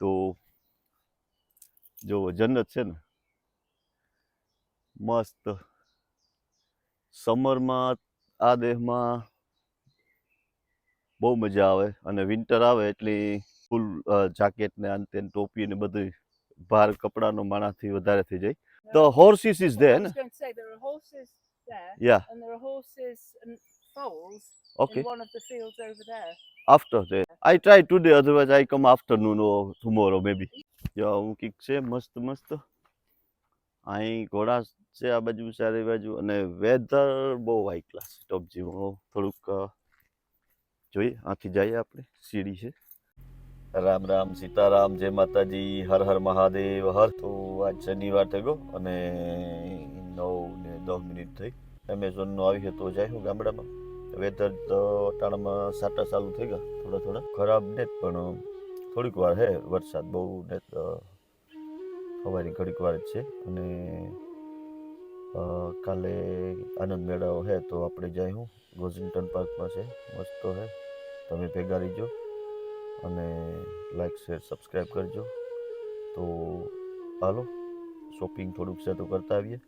તો જો જન્નત છે ને મસ્ત સમરમાં આ દેહમાં બહુ મજા આવે અને વિન્ટર આવે એટલે ફૂલ જાકેટ ને અંતે ટોપી ને બધું ભાર કપડાનો માણાથી વધારે થઈ જાય the horses is there I ને was going to say there are horses there, yeah and there are horses and foals okay in one of the fields over there. After they I try today otherwise I come afternoon or tomorrow maybe જો હું kick છે, મસ્ત મસ્ત. અહીં ઘોડા છે, આ બાજુ, ચારે બાજુ, અને વેધર બહુ હાઈ ક્લાસ ટોપ જેવું થોડુંક જોઈએ, આથી જઈએ આપણે, સીડી છે. રામ રામ, સીતારામ, જય માતાજી, હર હર મહાદેવ, હર. તો આજ શનિવાર થઈ ગયો અને નવ ને દસ મિનિટ થઈ. એમેઝોનનો આવી છે, તો જાય હું ગામડામાં. વેધર તો અટાણામાં સાટા ચાલુ થઈ ગયા, થોડા થોડા. ખરાબ ને પણ થોડીક વાર હે, વરસાદ બહુ ને હવાની ઘડીક વાર જ છે. અને કાલે આનંદ મેળાઓ હે તો આપણે જાય હું. ગોઝિંગ્ટન પાર્કમાં છે, મસ્ત હે. તમે ભેગા રહીજો અને લાઈક, શેર, સબસ્ક્રાઈબ કરજો. તો હાલો, શોપિંગ થોડુંક છે તો કરતા આવીએ.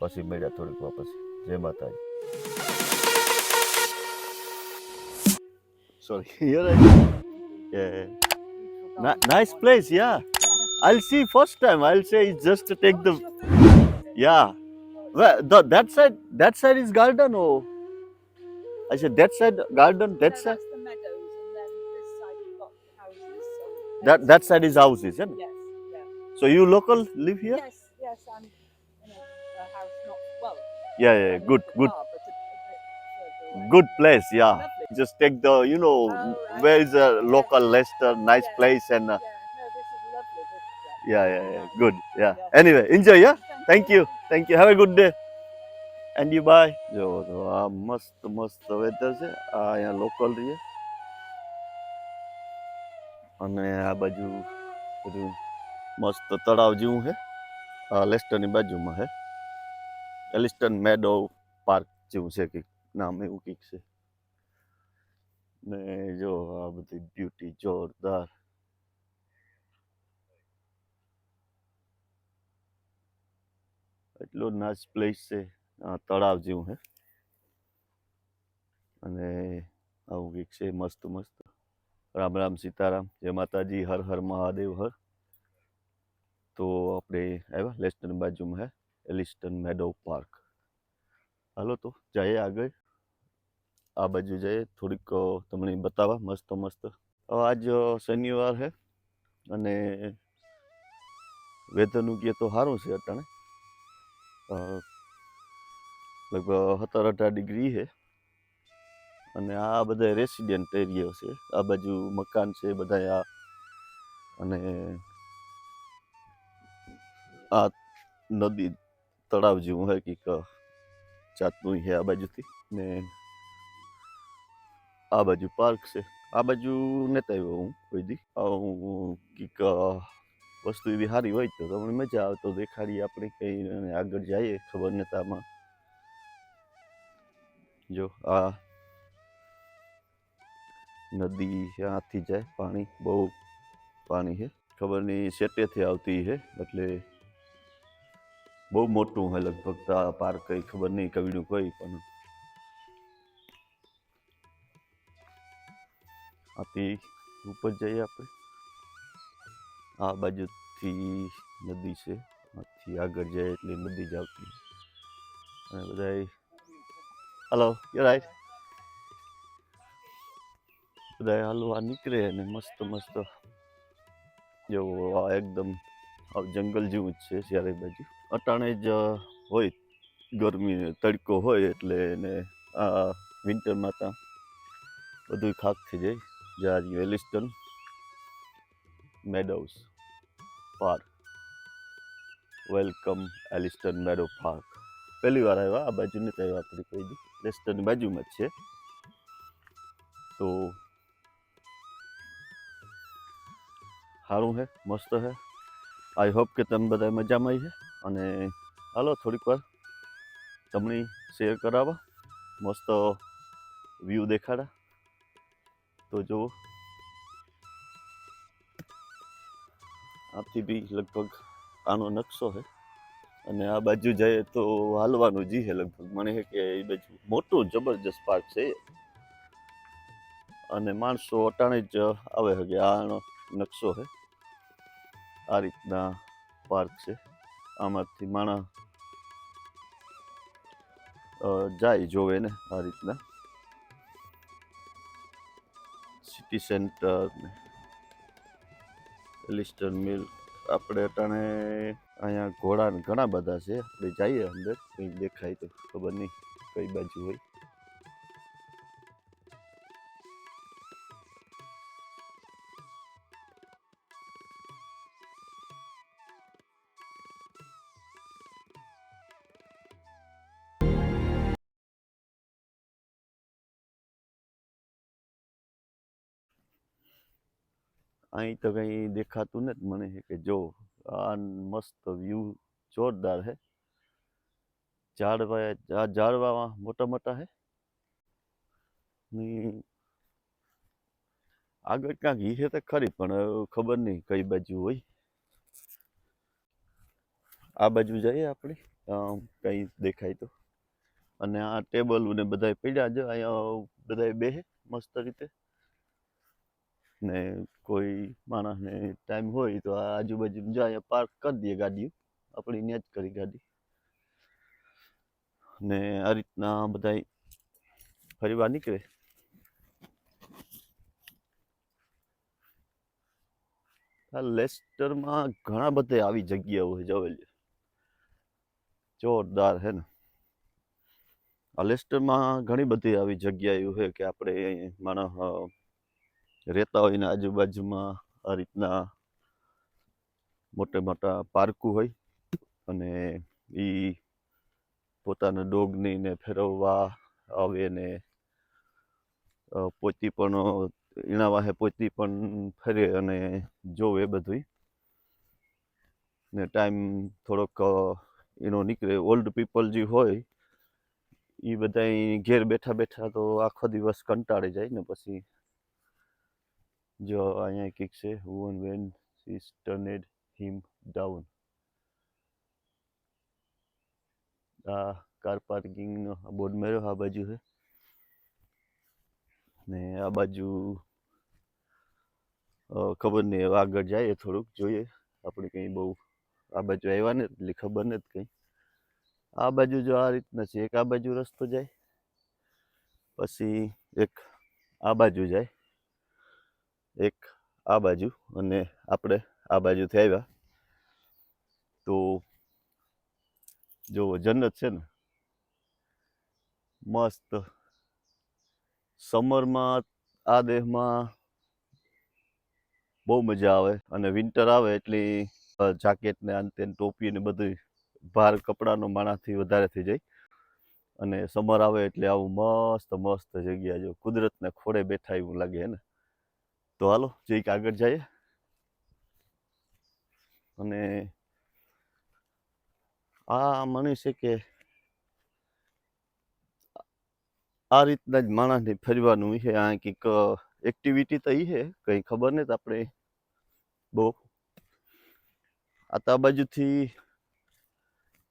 પછી મેળ્યા થોડીક વાર પછી જય માતાજી. Sorry. Here I yeah. Ni- nice place, yeah. I'll see first time. I'll say just to take the yeah. Well, the, that side, that side is garden or I said that side garden, that side, that's the meadows, and then this side you've got the houses. So that that side is houses, isn't it? Yes, yeah. So you local live here? Yes, yes, I'm in a, a house not well. Yeah, yeah, good, good, but a, a bit further away. good place. Yeah. Lovely. Just take the, you know, Oh, right. where is a local Leicester, nice Yeah. place, and uh, Yeah, no, this is lovely. This, yeah, yeah, yeah, Nice. good. Yeah. Yeah. Anyway, enjoy. Yeah. Thank Thank you. Thank you. Have a good day. And you bye. જો તો આ મસ્ત મસ્ત weather છે આ અહીંયા local રહીએ અને આ બાજુ બધું મસ્ત તળાવ જેવું છે આ લેસ્ટરની બાજુમાં છે એલિસ્ટન મેડો પાર્ક જેવું છે કંઈક નામ એવું કંઈક છે ને જો આ બધી બ્યુટી જોરદાર. એટલો નાચ પ્લેસ છે. આ તળાવ જેવું છે અને આવું કંઈક છે મસ્ત મસ્ત. રામ રામ સીતારામ. જય માતાજી. હર હર મહાદેવ. હર. તો આપણે આવ્યા લેસ્ટન બાજુમાં હે. એલિસ્ટન મેડો પાર્ક. હાલો તો, જઈએ આગળ. આ બાજુ જઈએ, થોડીક તમને બતાવવા, મસ્ત મસ્ત. આજ શનિવાર છે અને વેધરનું કહે તો સારું છે અટાણે. લગભગ સત્તર અઢાર ડિગ્રી છે અને આ બધા રેસિડેન્ટ એરિયા છે. આ બાજુ મકાન છે બધા આ. અને આ નદી તળાવ જેવું હોય કંઈક જાતનું છે આ બાજુથી. ને આ બાજુ પાર્ક છે આ બાજુ નતા આવ્યો હું કોઈ દી આ હું કંઈક અ, વસ્તુ એવી સારી હોય તો તમને મજા આવે તો દેખાડીએ આપણે કંઈ અને આગળ જઈએ ખબર નતા આમાં જો આ નદી ત્યાંથી જાય પાણી બહુ પાણી છે ખબર નહીં શેટેથી આવતી છે એટલે બહુ મોટું છે લગભગ તો આ પાર્ક કઈ ખબર નહીં કવિનું કોઈ પણ આથી ઉપર જઈએ આપણે. આ બાજુથી નદી છે. આથી આગળ જાય એટલે નદી જ આવતી. અને બધા હલો યુ રાઈટ બધા હાલવા નીકળે અને મસ્ત મસ્ત. જો, આ એકદમ જંગલ જેવું જ છે ચારે બાજુ. અટાણે જ હોય, ગરમી, તડકો હોય એટલે એને આ વિન્ટરમાં ત્યાં બધું ખાક થઈ જાય. જારી Elliston Meadows Park welcome Elliston Meadow Park પહેલી વાર આવ્યા, આ બાજુ નથી આવ્યા આપણે કહી દી. લેસ્ટરની બાજુમાં જ છે. તો સારું છે મસ્ત છે આઈ હોપ કે તમે બધા મજામાં છે અને હાલો, થોડીક વાર તમને શેર કરાવવા. મસ્ત વ્યૂ દેખાડા. તો જુઓ આથી બી લગભગ આનો નકશો છે અને આ બાજુ જઈએ તો હાલવાનું જી છે લગભગ. મને છે કે એ બાજુ મોટું જબરજસ્ત પાર્ક છે અને માણસો અટાણે જ આવે છે કે આનો નકશો છે આ રીતના પાર્ક છે. આમાંથી માણસ જાય જોવે ને આ રીતના. સિટી સેન્ટર એલિસ્ટન મિલ આપણે અટાણે અહીંયા ઘોડા ઘણા બધા છે. આપણે જઈએ અંદર, કંઈ દેખાય તો ખબર નહીં, કઈ બાજુ હોય. અહીં તો કંઈ દેખાતું નથી મને કે જો, આ મસ્ત વ્યૂ જોરદાર હે. ઝાડવા, આ ઝાડવા મોટા મોટા હે. આગળ ક્યાંક ઈ છે તો ખરી, પણ ખબર નહીં કઈ બાજુ હોય. આ બાજુ જઈએ આપણે. કંઈ દેખાય તો. અને આ ટેબલ ને બધાય પડ્યા છે અહીંયા બધાય બે મસ્ત રીતે. ને કોઈ માણસને ટાઈમ હોય તો આ આજુબાજુ જાય પાર્ક કરી દઈએ ગાડીઓ. આપણી ત્યાં જ કરી ગાડી. ને આ રીતના બધાય ફરવા નીકળે. આ લેસ્ટરમાં ઘણા બધા આવી જગ્યાઓ જોવેલી જોરદાર હે ને. આ લેસ્ટરમાં ઘણી બધી આવી જગ્યાઓ છે કે આપણે માણસ રહેતા હોય એના આજુબાજુમાં આ રીતના મોટા મોટા પાર્કો હોય અને એ પોતાના ડોગની ને ફેરવવા આવે ને પોતી પણ એના વાહે પોતી પણ ફરે અને જોવે બધું ને ટાઈમ થોડોક એનો નીકળે. ઓલ્ડ પીપલ જે હોય એ બધા ઘેર બેઠા બેઠા તો આખો દિવસ કંટાળી જાય ને પછી જો અહીંયા કિક છે one when sees turned him down આ કાર પાર્કિંગનો બોર્ડ મેળ્યો, આ બાજુ છે ને આ બાજુ ખબર નહીં આગળ જઈએ થોડુંક, જોઈએ. આપણે કંઈ બહુ, આ બાજુ આવ્યા ને એટલે ખબર નથી કંઈ. આ બાજુ જો આ રીતના છે, એક આ બાજુ રસ્તો જાય, પછી એક આ બાજુ જાય. એક આ બાજુ અને આપણે આ બાજુથી આવ્યા. તો જો જન્નત છે ને? મસ્ત. સમરમાં આ દેહમાં બહુ મજા આવે અને વિન્ટર આવે એટલે જાકેટ ને અંતે ટોપી ને બધું ભાર કપડાનો માણાથી વધારે થઈ જાય. અને સમર આવે એટલે આવું મસ્ત મસ્ત જગ્યા જો, કુદરતને ખોળે બેઠા એવું લાગે ને? તો હાલો જઈક આગળ જઈએ. અને આ મને છે કે આ રીતના જ માણસને ફરવાનું છે, આ કંઈક એક્ટિવિટી તો એ છે, કંઈ ખબર નથી આપણે. બહુ. આ તો આ બાજુથી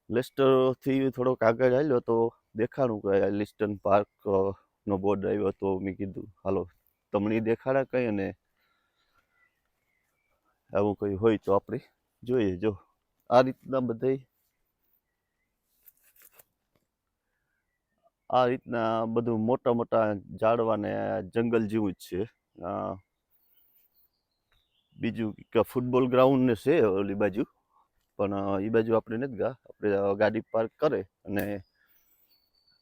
લેસ્ટરથી થોડોક આગળ આવ્યો તો દેખાણું કે લિસ્ટન પાર્ક નો બોર્ડ આવ્યો તો મેં કીધું, હાલો તમને દેખાડા કંઈ અને આવું કંઈ હોય તો આપણે જોઈએ. જો, આ રીતના બધાય આ રીતના બધું મોટા મોટા ઝાડવાને જંગલ જેવું જ છે. બીજું કે ફૂટબોલ ગ્રાઉન્ડ ને છે ઓલી બાજુ. પણ એ બાજુ આપણે નથી ગયા આપણે ગાડી પાર્ક કરે અને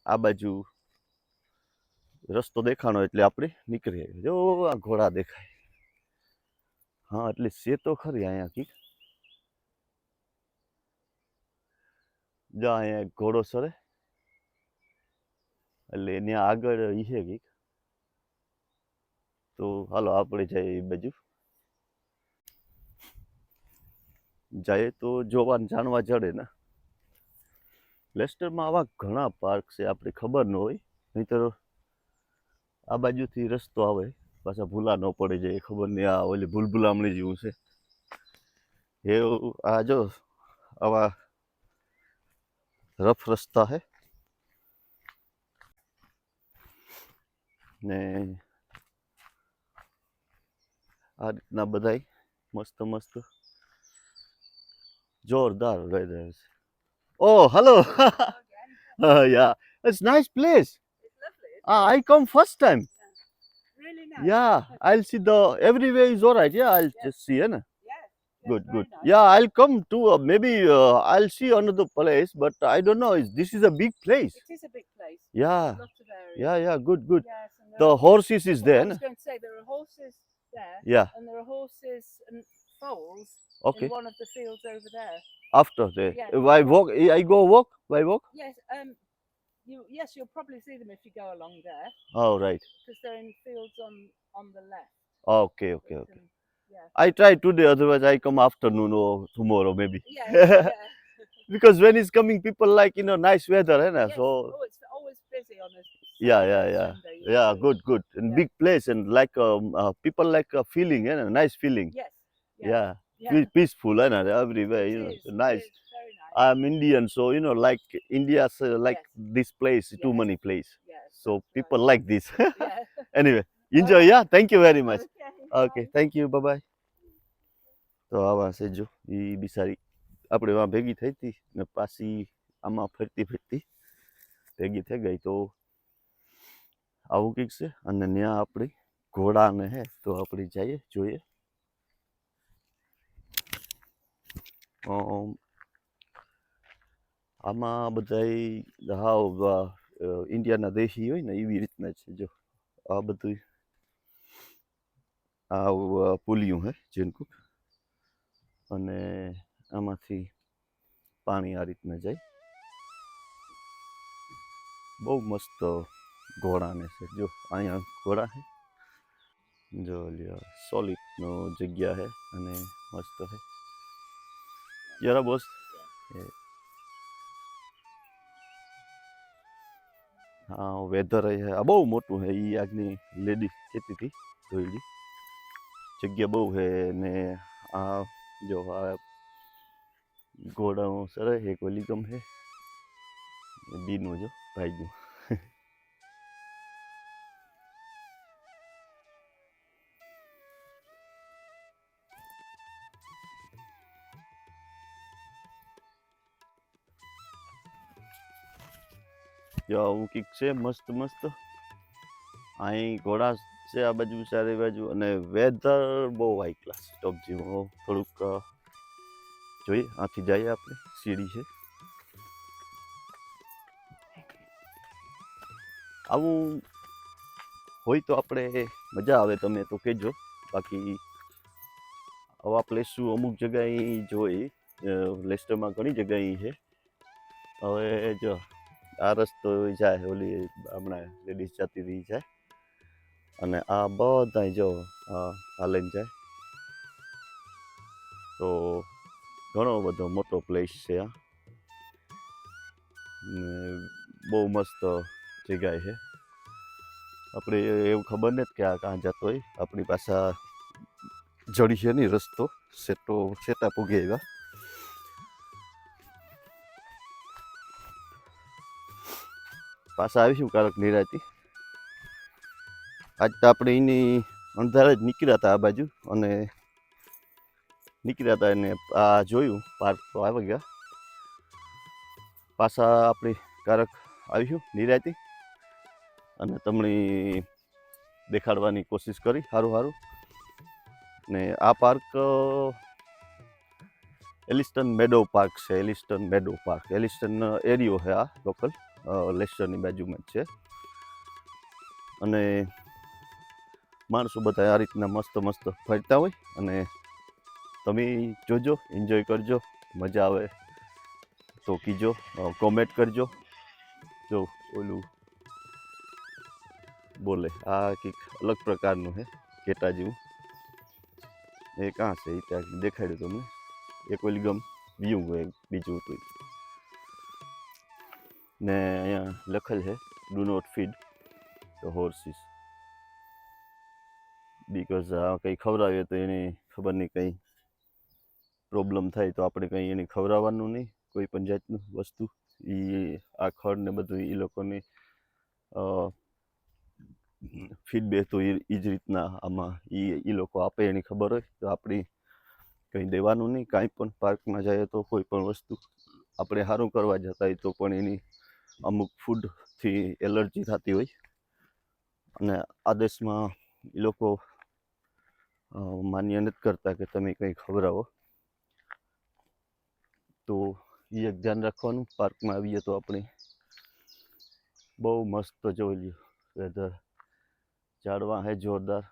આ બાજુ રસ્તો દેખાણો એટલે આપણે નીકળીએ જો આ ઘોડા દેખાય. હા, એટલે સે તો ખરી અહીંયા કંઈક જા, અહીંયા ઘોડો સરે. એટલે એની આગળ ઈ છે કંઈક તો હાલો, આપણે જઈએ એ બાજુ. જાય તો જોવા જાણવા જડે ને. લેસ્ટરમાં આવા ઘણા પાર્ક છે, આપણે ખબર ન હોય. નહીંતર આ બાજુથી રસ્તો આવે, પાછા ભૂલા ન પડી જાય ખબર નહીં, આ ઓલી ભૂલભુલામણી જેવું છે. એવું આ જો, આવા રફ રસ્તા હે. ને આ રીતના બધાય મસ્ત મસ્ત જોરદાર રહી વેધર છે. ઓ hello yeah it's nice place Ah, I come first time. Really nice. Yeah, I'll see the everywhere is alright. Yeah, I'll just see, eh? Yeah. Good, very good. nice. Yeah, I'll come to uh, maybe uh, I'll see another place, but I don't know. Is this is a big place? It is a big place. Yeah, Lots of areas. yeah, yeah. Good, good. Yes, and there The are- horses is well, there. I na? was going to say there are horses there, Yeah. and there are horses and foals Okay. in one of the fields over there. After there, Yeah. I walk, I go walk. I walk. Yes, um, you yes, you'll probably see them if you go along there Oh, right. because they're in fields on on the left. Okay, okay, okay. um, yeah. I try today. Otherwise, I come afternoon or tomorrow maybe. Yeah. yeah. Because when it's coming, people like you know nice weather, eh? Yes. So oh, it's always busy on a Yeah, yeah, yeah. Sunday, yeah, usually. good, good. And Yeah. big place and like um, uh, people like a feeling, eh? na? Nice feeling. Yes. Yeah. Yeah. Pe- peaceful and everywhere you know is, so it nice is nice. I'm indian so you know like india's uh, like yes. this place yes. too many place yes, so people right. like this Yeah. anyway enjoy yeah thank you very much Okay. okay thank you bye bye તો આવા છે જો એ બિચારી આપણે વાં ભેગી થઈ હતી ને પાછી આમાં ફરતી ફરતી ભેગી થઈ ગઈ તો આવું કંઈક છે અને ત્યાં આપણી ઘોડાને હે તો આપણે જઈએ જોઈએ અમ, આમાં અ, અ, ઇન્ડિયાના દેશી હોય ને એવી રીતના છે જો. આ બધું આ પુલિયું હે જેનકુક. અને આમાંથી પાણી આ રીતના જાય. બહુ મસ્ત ઘોડાને છે જો. અહીંયા ઘોડા છે જો સોલિડનો જગ્યા છે અને મસ્ત છે જરા બોસ. વેધર છે બહુ મોટું છે એ આજની લેડી કહેતી હતી જોયેલી જગ્યા બહુ છે ને આ જો આ ઘોડાઓ સરસ એક વલીગમ છે. બીનું જો ભાઈનું. જો આવું કીક છે, મસ્ત મસ્ત. અહીં ઘોડા છે આ બાજુ, ચારે બાજુ અને વેધર બહુ હાઈ ક્લાસ ટોપ જેવું થોડુંક જોઈએ, આથી જઈએ આપણે, સીડી છે. આવું હોય તો આપણે મજા આવે, તમે તો કહેજો. બાકી આવા પ્લેસું અમુક જગ્યાએ જોઈ લેસ્ટરમાં ઘણી જગ્યાએ છે. હવે જો આ રસ્તો જાય, ઓલી હમણાં લેડીઝ જતી રહી જાય. અને આ બધા જો, આ હાલીને જાય. તો ઘણો બધો મોટો પ્લેસ છે આ. બહુ મસ્ત જગ્યા છે. આપણે એવું ખબર નથી કે આ કાં જતો હોય. આપણી પાસે જડી છે નહીં રસ્તો, સેટો, સેટા પૂગે એવા પાછા આવીશું કારક નિરાતી. આજ તો આપણે એની અંધારે જ નીકળ્યા હતા આ બાજુ અને નીકળ્યા હતા એને આ જોયું, પાર્ક તો આવી ગયા. પાછા આપણે કારક આવીશું નિરાતી અને તમને દેખાડવાની કોશિશ કરી સારું સારું ને આ પાર્ક એલિસ્ટન મેડો પાર્ક છે, એલિસ્ટન મેડો પાર્ક. એલિસ્ટન એરિયો છે આ લોકલ. લેસ્ટરની બાજુમાં જ છે. અને માણસો બધા આ રીતના મસ્ત મસ્ત ફરતા હોય અને તમે જોજો એન્જોય કરજો, મજા આવે તો કીજો કોમેન્ટ કરજો. જો, ઓલું બોલે, આ કંઈક અલગ પ્રકારનું છે ઘેટા જેવું. એ કાં છે? એ ત્યાં દેખાડ્યું તમને. એક ઓલી ગમ વ્યૂ બીજું હતું. ને અહીંયા લખેલ છે do not feed the horses because આ કંઈ ખવડાવીએ તો એની ખબર નહીં કંઈ પ્રોબ્લેમ થાય તો આપણે કંઈ એને ખવડાવવાનું નહીં, કોઈ પણ જાતનું વસ્તુ. એ આ ખડ ને બધું એ લોકોની ફીડબેક તો એ જ રીતના આમાં એ એ લોકો આપે એની ખબર હોય તો આપણી કંઈ દેવાનું નહીં. કાંઈ પણ પાર્કમાં જઈએ તો કોઈ પણ વસ્તુ આપણે સારું કરવા જતા હોય તો પણ એની અમુક ફૂડથી એલર્જી થતી હોય. અને આ દેશમાં એ લોકો માન્ય નથી કરતા કે તમે કંઈ ખવડાવો. તો એ એક ધ્યાન રાખવાનું, પાર્કમાં આવીએ તો આપણે બહુ મસ્ત જોઈ લ્યો વેધર ઝાડવા હે જોરદાર,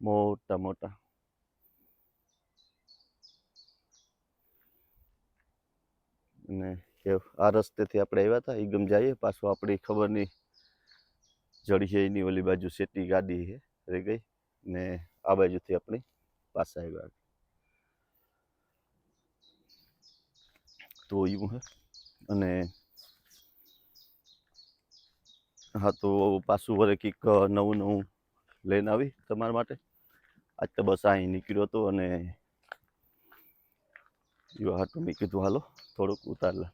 મોટા મોટા. અને એ આ રસ્તેથી આપણે આવ્યા હતા એ ગમ જઈએ, પાછું આપણી ખબર નહીં જડીએ એની ઓલી બાજુ સેટી ગાડી છે રહી ગઈ, ને આ બાજુથી આપણે પાછા આવ્યા તો એવું હે, અને હા, તો પાછું વરે કંઈક નવું નવું લઈને આવી તમારા માટે. આજ તો બસ અહીં નીકળ્યો હતો અને એવા હાટું મેં કીધું, હાલો, થોડુંક ઉતારલા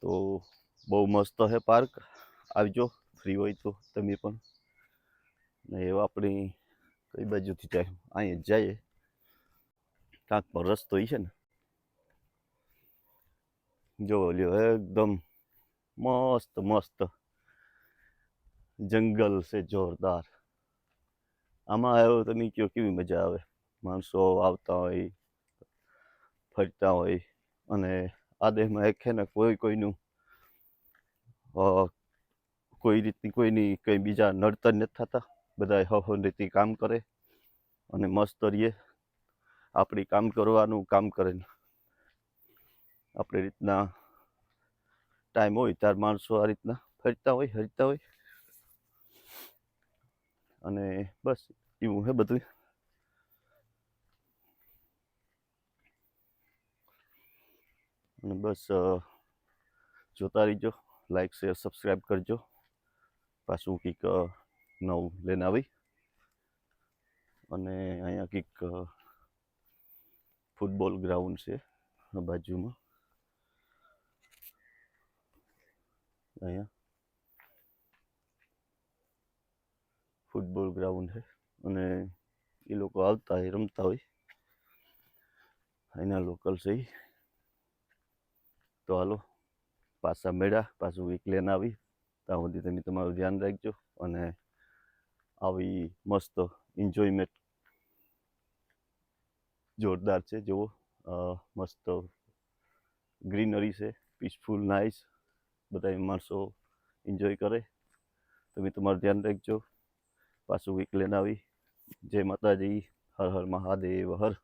તો બહુ મસ્ત છે પાર્ક. આવજો ફ્રી હોય તો તમે પણ. ને એવા આપણી કઈ બાજુથી જાય? અહીંયા જઈએ. કાંક પર રસ્તો છે ને. જો લ્યો, એકદમ મસ્ત મસ્ત. જંગલ છે જોરદાર. આમાં આવ્યો તમે કયો, કેવી મજા આવે? માણસો આવતા હોય, ફરતા હોય અને આ દેહમાં એક છે ને કોઈ કોઈનું કોઈ રીતની કોઈની કંઈ બીજા નડતર નથી થતા બધા હહ રીતે કામ કરે અને મસ્ત રહીએ આપણી કામ કરવાનું કામ કરે આપણી રીતના ટાઈમ હોય ત્યારે માણસો આ રીતના ફરતા હોય હરતા હોય અને બસ એવું હે બધું અને બસ જોતા રહીજો લાઈક શેર સબસ્ક્રાઈબ કરજો. પાછું કંઈક નવું લઈને આવી. અને અહીંયા કંઈક ફૂટબોલ ગ્રાઉન્ડ છે બાજુમાં. અહીંયા. ફૂટબોલ ગ્રાઉન્ડ છે. અને એ લોકો આવતા હોય, રમતા હોય. અહીંના લોકલ છે. તો હાલો, પાછા મેળા પાછું વીક લઈને આવી. ત્યાં સુધી તમે તમારું ધ્યાન રાખજો અને આવી મસ્ત એન્જોયમેન્ટ જોરદાર છે, જુઓ. મસ્ત ગ્રીનરી છે પીસફુલ નાઇસ બધા માણસો એન્જોય કરે. તમે તમારું ધ્યાન રાખજો. પાછું વીક લઈને આવી. જય માતાજી. હર હર મહાદેવ. હર.